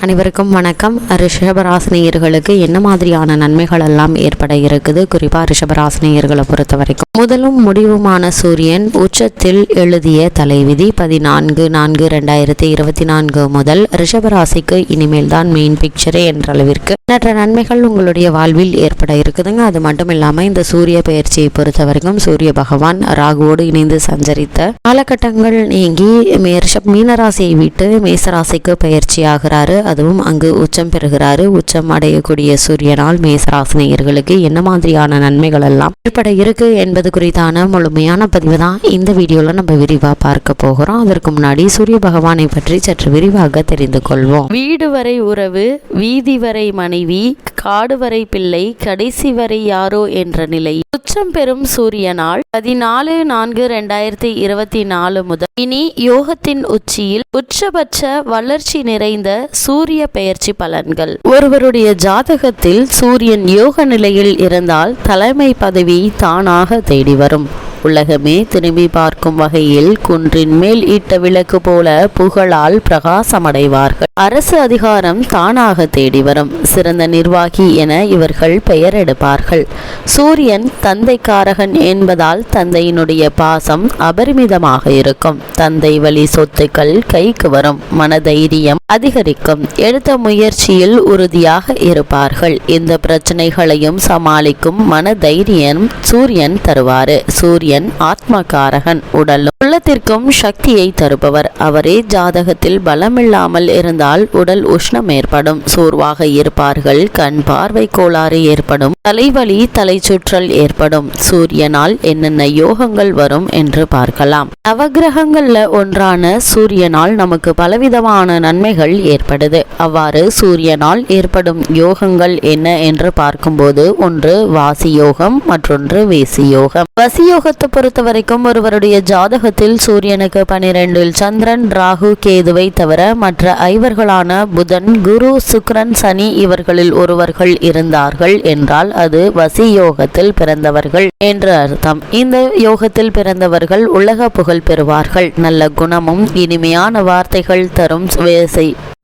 அனைவருக்கும் வணக்கம். ரிஷபராசினியர்களுக்கு என்ன மாதிரியான நன்மைகள் எல்லாம் ஏற்பட இருக்குது? குறிப்பாக ரிஷபராசினியர்களை பொறுத்த வரைக்கும். முதலும் முடிவுமான சூரியன் உச்சத்தில் எழுதிய தலைவிதி பதினான்கு நான்கு ரெண்டாயிரத்தி இருபத்தி நான்கு முதல் ரிஷபராசிக்கு இனிமேல் தான் மெயின் பிக்சரே என்ற அளவிற்கு மற்ற நன்மைகள் உங்களுடைய வாழ்வில் ஏற்பட இருக்குதுங்க. அது மட்டும் இல்லாமல் இந்த சூரிய பயிற்சியை பொறுத்த வரைக்கும் சூரிய பகவான் ராகுவோடு இணைந்து சஞ்சரித்த காலகட்டங்கள் நீங்கி மே- ரிஷப் மீனராசியை விட்டு மேசராசிக்கு பயிற்சி ஆகிறாரு அதுவும் அங்கு உச்சம் பெறுகிறாரு. உச்சம் அடையக்கூடிய சூரியனால் மேசராசினியர்களுக்கு என்ன மாதிரியான நன்மைகள் எல்லாம் ஏற்பட இருக்கு என்பது குறித்தான முழுமையான பதிவு தான் இந்த வீடியோவில் நம்ம விரிவாக பார்க்க போகிறோம். அதற்கு முன்னாடி சூரிய பகவானை பற்றி சற்று விரிவாக தெரிந்து கொள்வோம். வீடு வரை உறவு வீதி வரை மனைவி காடு வரை பிள்ளை கடைசி வரை யாரோ என்ற நிலை. உச்சம் பெறும் சூரியனால் பதினாலு நான்கு ரெண்டாயிரத்தி இருபத்தி நாலு முதல். இனி யோகத்தின் உச்சியில் உச்சபட்ச வளர்ச்சி நிறைந்த சூரிய பெயர்ச்சி பலன்கள். ஒருவருடைய ஜாதகத்தில் சூரியன் யோக நிலையில் இருந்தால் தலைமை பதவி தானாக தேடி வரும். உலகமே திரும்பி பார்க்கும் வகையில் குன்றின் மேல் இட்ட விளக்கு போல புகழால் பிரகாசமடைவார்கள். அரசு அதிகாரம் தானாக தேடி வரும். சிறந்த நிர்வாகி என இவர்கள் பெயர் எடுப்பார்கள் சூரியன் தந்தைக்காரகன் என்பதால் தந்தையினுடைய பாசம் அபரிமிதமாக இருக்கும். தந்தை வழி சொத்துக்கள் கைக்கு வரும். மனதைரியம் அதிகரிக்கும். எடுத்த முயற்சியில் உறுதியாக இருப்பார்கள். இந்த பிரச்சனைகளையும் சமாளிக்கும் மன தைரியம் சூரியன் தருவாரு சூரியன் ஆத்மகாரகன். உடலும் உள்ளத்திற்கும் சக்தியை தருபவர். அவரே ஜாதகத்தில் பலமில்லாமல் இருந்தால் உடல் உஷ்ணம் ஏற்படும். சோர்வாக இருப்பார்கள். கண் பார்வை கோளாறு ஏற்படும். தலைவலி தலைச்சுற்றல் ஏற்படும். சூரியனால் என்னென்ன யோகங்கள் வரும் என்று பார்க்கலாம். நவகிரகங்கள்ல ஒன்றான சூரியனால் நமக்கு பலவிதமான நன்மைகள் ஏற்படுது. அவ்வாறு சூரியனால் ஏற்படும் யோகங்கள் என்ன என்று பார்க்கும்போது ஒன்று வாசி யோகம் மற்றொன்று வேசி யோகம் வசி யோகத்தை பொறுத்த வரைக்கும் ஒருவருடைய ஜாதகத்தில் சூரியனுக்கு பனிரெண்டில் சந்திரன் ராகு கேதுவை தவிர மற்ற ஐவர்களான புதன் குரு சுக்ரன் சனி இவர்களில் ஒருவர்கள் இருந்தார்கள் என்றால் அது வசி யோகத்தில் பிறந்தவர்கள் என்று அர்த்தம். இந்த யோகத்தில் பிறந்தவர்கள் உலக புகழ் பெறுவார்கள். நல்ல குணமும் இனிமையான வார்த்தைகள் தரும்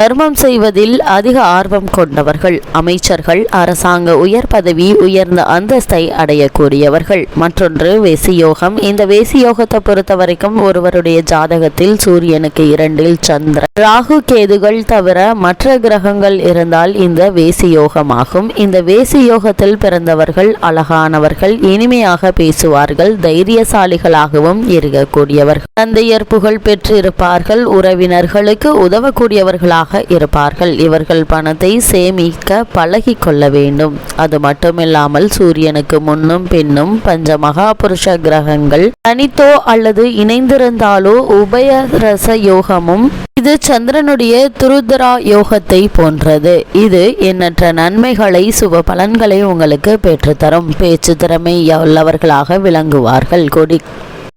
தர்மம் செய்வதில் அதிக ஆர்வம் கொண்டவர்கள். அமைச்சர்கள் அரசாங்க உயர் பதவி உயர்ந்த அந்தஸ்தை அடையக்கூடியவர்கள். மற்றொன்று வேசியோகம். இந்த வேசியோகத்தை பொறுத்த வரைக்கும் ஒருவருடைய ஜாதகத்தில் சூரியனுக்கு இரண்டில் சந்திரன். ராகு கேதுகள் தவிர மற்ற கிரகங்கள் இருந்தால் இந்த வேசியோகமாகும். இந்த வேசியோகத்தில் பிறந்தவர்கள் அழகானவர்கள் இனிமையாக பேசுவார்கள் தைரியசாலிகளாகவும் இருக்கக்கூடியவர்கள். தந்தையர் புகழ் பெற்றிருப்பார்கள் உறவினர்களுக்கு உதவக்கூடியவர்களாக இருப்பார்கள். இவர்கள் பணத்தை சேமிக்க பழகி கொள்ள வேண்டும். அது மட்டுமில்லாமல் சூரியனுக்கு முன்னும் பின்னும் பஞ்ச மகாபுருஷ கிரகங்கள் தனித்தோ அல்லது இணைந்திருந்தாலோ உபயரச யோகமும் இது சந்திரனுடைய துருதரா யோகத்தை போன்றது. இது எண்ணற்ற நன்மைகளை சுப பலன்களை உங்களுக்கு பெற்றுத்தரும். பேச்சு திறமை உள்ளவர்களாக விளங்குவார்கள். கொடி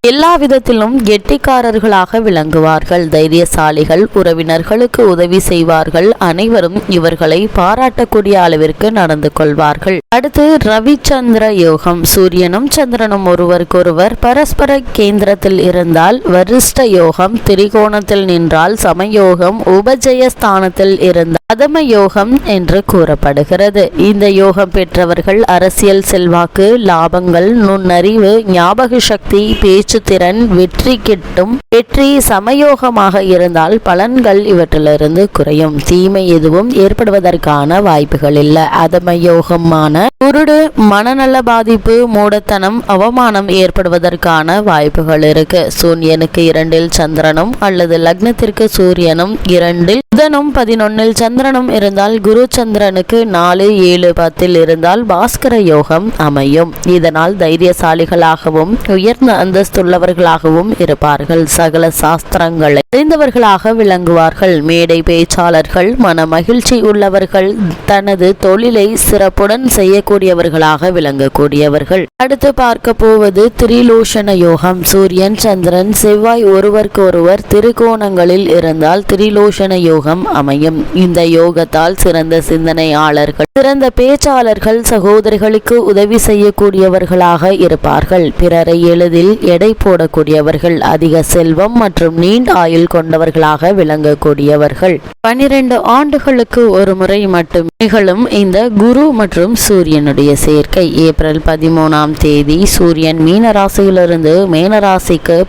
எல்லா விதத்திலும் கெட்டிக்காரர்களாக விளங்குவார்கள். தைரியசாலிகள் உறவினர்களுக்கு உதவி செய்வார்கள். அனைவரும் இவர்களை பாராட்டக்கூடிய அளவிற்கு நடந்து கொள்வார்கள். அடுத்து ரவிச்சந்திர யோகம். சூரியனும் சந்திரனும் ஒருவருக்கொருவர் பரஸ்பர கேந்திரத்தில் இருந்தால் வரிஷ்ட யோகம் திரிகோணத்தில் நின்றால் சமயோகம் உபஜய ஸ்தானத்தில் இருந்தால் அதம யோகம் என்று கூறப்படுகிறது. இந்த யோகம் பெற்றவர்கள் அரசியல் செல்வாக்கு லாபங்கள் நுண்ணறிவு ஞாபக சக்தி பேச்சு பேச்சுத்திறன் வெற்றி கிட்டும் வெற்றி சமயோகமாக இருந்தால் பலன்கள் இவற்றிலிருந்து குறையும். தீமை எதுவும் ஏற்படுவதற்கான வாய்ப்புகள் இல்லை. அதமயோகமான குருடு மனநல பாதிப்பு மூடத்தனம் அவமானம் ஏற்படுவதற்கான வாய்ப்புகள் இருக்கு. சூரியனுக்கு இரண்டில் சந்திரனும் அல்லது லக்னத்திற்கு சூரியனும் இரண்டில் புதனும் பதினொன்னில் சந்திரனும் இருந்தால் குரு சந்திரனுக்கு நாலு ஏழு பத்தில் இருந்தால் பாஸ்கர யோகம் அமையும். இதனால் தைரியசாலிகளாகவும் உயர்ந்த அந்தஸ்து உள்ளவர்களாகவும் இருப்பார்கள். சகல சாஸ்திரங்களை அறிந்தவர்களாக விளங்குவார்கள். மேடை பேச்சாளர்கள் மன மகிழ்ச்சி உள்ளவர்கள் தனது தொழிலை சிறப்புடன் செய்யக்கூடியவர்களாக விளங்கக்கூடியவர்கள். அடுத்து பார்க்க போவது திரிலோஷன யோகம். சூரியன் சந்திரன் செவ்வாய் ஒருவருக்கு ஒருவர் திருக்கோணங்களில் இருந்தால் திரிலோஷன யோகம் அமையும். இந்த யோகத்தால் சிறந்த சிந்தனையாளர்கள் சிறந்த பேச்சாளர்கள் சகோதரிகளுக்கு உதவி செய்யக்கூடியவர்களாக இருப்பார்கள். பிறரை எளிதில் எடை போடக்கூடியவர்கள் அதிக செல்வம் மற்றும் நீண்ட ஆயுள் ராசியில் கொண்டவர்களாக விளங்கக்கூடியவர்கள். பனிரெண்டு ஆண்டுகளுக்கு ஒரு முறை மட்டும் நிகழும் இந்த குரு மற்றும் சூரியனுடைய சேர்க்கை. ஏப்ரல் பதிமூணாம் தேதி சூரியன் மீன ராசியிலிருந்து மேன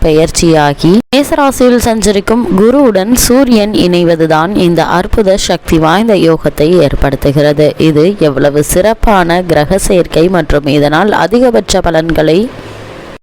பெயர்ச்சியாகி மேசராசியில் சஞ்சரிக்கும் குருவுடன் சூரியன் இணைவதுதான் இந்த அற்புத சக்தி வாய்ந்த யோகத்தை ஏற்படுத்துகிறது. இது எவ்வளவு சிறப்பான கிரக சேர்க்கை மற்றும் இதனால் அதிகபட்ச பலன்களை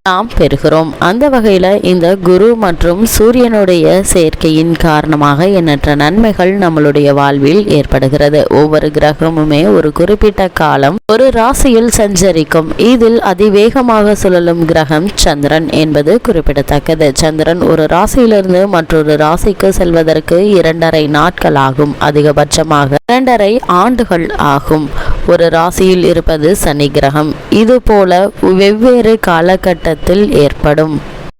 நாம் பெறுகிறோம். அந்த வகையில் இந்த குரு மற்றும் சூரியனுடைய சேர்க்கையின் காரணமாக எண்ணற்ற நன்மைகள் நம்மளுடைய வாழ்வில் ஏற்படுகிறது. ஒவ்வொரு கிரகமுமே ஒரு குறிப்பிட்ட காலம் ஒரு ராசியில் சஞ்சரிக்கும். இதில் அதிவேகமாக சுழலும் கிரகம் சந்திரன் என்பது குறிப்பிடத்தக்கது. சந்திரன் ஒரு ராசியிலிருந்து மற்றொரு ராசிக்கு செல்வதற்கு இரண்டரை நாட்கள் ஆகும். அதிகபட்சமாக இரண்டரை ஆண்டுகள் ஆகும். ஒரு ராசியில் இருப்பது சனி கிரகம். இது போல வெவ்வேறு காலகட்டத்தில் ஏற்படும்.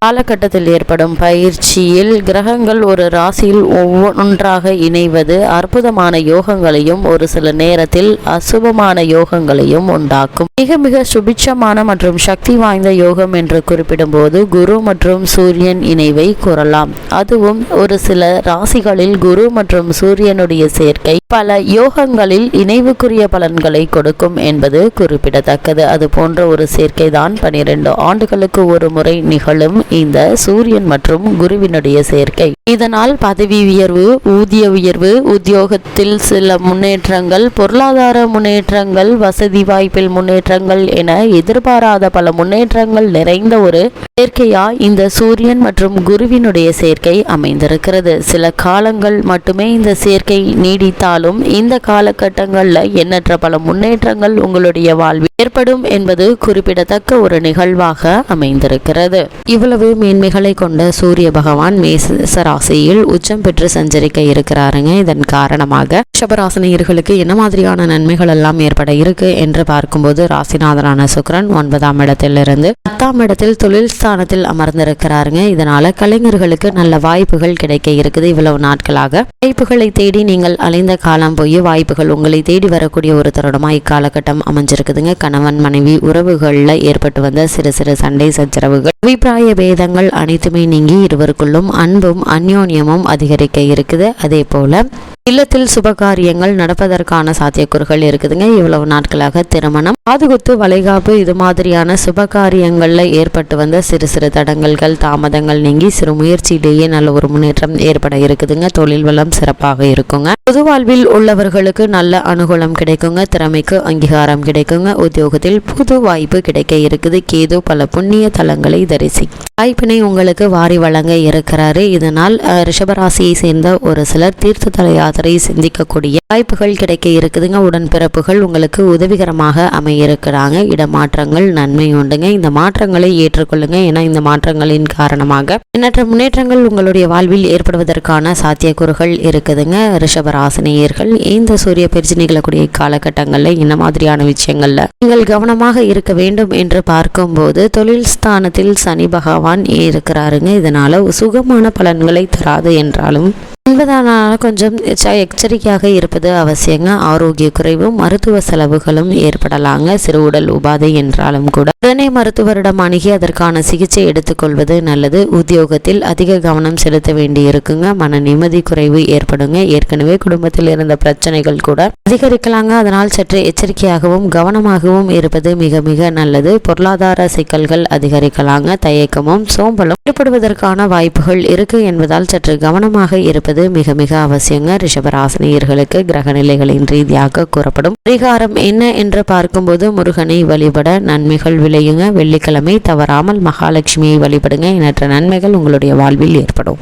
காலகட்டத்தில் ஏற்படும் பயிற்சியில் கிரகங்கள் ஒரு ராசியில் ஒவ்வொன்றாக இணைவது அற்புதமான யோகங்களையும் ஒரு சில நேரத்தில் அசுபமான யோகங்களையும் உண்டாக்கும். மிக மிக சுபிட்சமான மற்றும் சக்தி வாய்ந்த யோகம் என்று குறிப்பிடும்போது குரு மற்றும் சூரியன் இணைவை கூறலாம். அதுவும் ஒரு சில ராசிகளில் குரு மற்றும் சூரியனுடைய சேர்க்கை பல யோகங்களில் இணைவுக்குரிய பலன்களை கொடுக்கும் என்பது குறிப்பிடத்தக்கது. அது போன்ற ஒரு சேர்க்கை தான் பனிரெண்டு ஆண்டுகளுக்கு ஒரு முறை நிகழும் இந்த சூரியன் மற்றும் குருவினுடைய சேர்க்கை. இதனால் பதவி உயர்வு ஊதிய உயர்வு உத்தியோகத்தில் சில முன்னேற்றங்கள் பொருளாதார முன்னேற்றங்கள் வசதி வாய்ப்பில் மாற்றங்கள் என எதிர்பாராத பல முன்னேற்றங்கள் நிறைந்த ஒரு சேர்க்கையா இந்த சூரியன் மற்றும் குருவினுடைய சேர்க்கை அமைந்திருக்கிறது. சில காலங்கள் மட்டுமே இந்த சேர்க்கை நீடித்தாலும் இந்த காலகட்டங்களில் எண்ணற்ற பல முன்னேற்றங்கள் உங்களுடைய வாழ்வில் ஏற்படும் என்பது குறிப்பிடத்தக்க ஒரு நிகழ்வாக அமைந்திருக்கிறது. இவ்வளவு மேன்மைகளை கொண்ட சூரிய பகவான் மேச ராசியில் உச்சம் பெற்று சஞ்சரிக்க இருக்கிறாருங்க. இதன் காரணமாக ரிஷபராசினியர்களுக்கு என்ன மாதிரியான நன்மைகள் எல்லாம் ஏற்பட இருக்கு என்று பார்க்கும்போது ராசிநாதனான சுக்ரன் ஒன்பதாம் இடத்திலிருந்து பத்தாம் இடத்தில் தொழில் ஸ்தானத்தில் அமர்ந்திருக்கிறாருங்க. இதனால கலைஞர்களுக்கு நல்ல வாய்ப்புகள் கிடைக்க இருக்குது. இவ்வளவு நாட்களாக வாய்ப்புகளை தேடி நீங்கள் அலைந்த காலம் போய் வாய்ப்புகள் உங்களை தேடி வரக்கூடிய ஒரு தருணமா இக்காலகட்டம் அமைஞ்சிருக்குதுங்க. கணவன் மனைவி உறவுகளில் ஏற்பட்டு வந்த சிறு சிறு சண்டை சச்சரவுகள் அபிப்பிராய பேதங்கள் அனைத்துமே நீங்கி இருவருக்குள்ளும் அன்பும் அந்யோன்யமும் அதிகரிக்க இருக்குது. அதே போல இல்லத்தில் சுபகாரியங்கள் நடப்பதற்கான சாத்தியக்கூறுகள் இருக்குதுங்க. இவ்வளவு நாட்களாக திருமணம். பாதுகுத்து வளைகாப்பு இது மாதிரியான சுபகாரியங்களில் ஏற்பட்டு வந்த சிறு சிறு தடங்கல்கள் தாமதங்கள் நீங்கி சிறு முயற்சியிலேயே நல்ல ஒரு முன்னேற்றம் ஏற்பட இருக்குதுங்க. தொழில் வளம் சிறப்பாக இருக்குங்க. பொது வாழ்வில் உள்ளவர்களுக்கு நல்ல அனுகூலம் கிடைக்குங்க. திறமைக்கு அங்கீகாரம் கிடைக்குங்க. உத்தியோகத்தில் புது வாய்ப்பு கிடைக்க இருக்குது. கேது பல புண்ணிய தலங்களை தரிசி வாய்ப்பினை உங்களுக்கு வாரி வழங்க இருக்கிறாரு. இதனால் ரிஷபராசியை சேர்ந்த ஒரு சிலர் தீர்த்த தலையாத யாத்திரை சிந்திக்கக்கூடிய வாய்ப்புகள் கிடைக்க இருக்குதுங்க. உடன்பிறப்புகள் உங்களுக்கு உதவிகரமாக அமையிருக்கிறாங்க. இடமாற்றங்கள் நன்மை உண்டுங்க. இந்த மாற்றங்களை ஏற்றுக்கொள்ளுங்க. ஏன்னா இந்த மாற்றங்களின் காரணமாக எண்ணற்ற முன்னேற்றங்கள் உங்களுடைய வாழ்வில் ஏற்படுவதற்கான சாத்தியக்கூறுகள் இருக்குதுங்க. ரிஷபராசினியர்கள் இந்த சூரிய பயிற்சி நிகழக்கூடிய காலகட்டங்களில் என்ன மாதிரியான விஷயங்கள்ல நீங்கள் கவனமாக இருக்க வேண்டும் என்று பார்க்கும்போது தொழில் ஸ்தானத்தில் சனி பகவான் இருக்கிறாருங்க. இதனால சுகமான பலன்களை தராது என்றாலும் என்பதனால கொஞ்சம் எச்ச- எச்சரிக்கையாக இருப்பது அவசியங்க. ஆரோக்கிய குறைவும் மருத்துவ செலவுகளும் ஏற்படலாங்க. சிறு உடல் உபாதை என்றாலும் கூட. உடனே மருத்துவரிடம் அணுகி அதற்கான சிகிச்சை எடுத்துக்கொள்வது நல்லது. உத்தியோகத்தில் அதிக கவனம் செலுத்த வேண்டி இருக்குங்க. மன நிம்மதி குறைவு ஏற்படுங்க. ஏற்கனவே குடும்பத்தில் இருந்த பிரச்சனைகள் கூட அதிகரிக்கலாங்க. அதனால் சற்று எச்சரிக்கையாகவும் கவனமாகவும் இருப்பது மிக மிக நல்லது. பொருளாதார சிக்கல்கள் அதிகரிக்கலாங்க. தயக்கமும் சோம்பலும் ஏற்படுவதற்கான வாய்ப்புகள் இருக்கு என்பதால் சற்று கவனமாக இருப்பது மிக மிக அவசியங்க. ரிஷபராசினியர்களுக்கு கிரக நிலைகளின் ரீதியாக கூறப்படும். பரிகாரம் என்ன என்று பார்க்கும்போது முருகனை வழிபட நன்மைகள் விளையுங்க. வெள்ளிக்கிழமை தவறாமல் மகாலட்சுமியை வழிபடுங்க. எண்ணற்ற நன்மைகள் உங்களுடைய வாழ்வில் ஏற்படும்.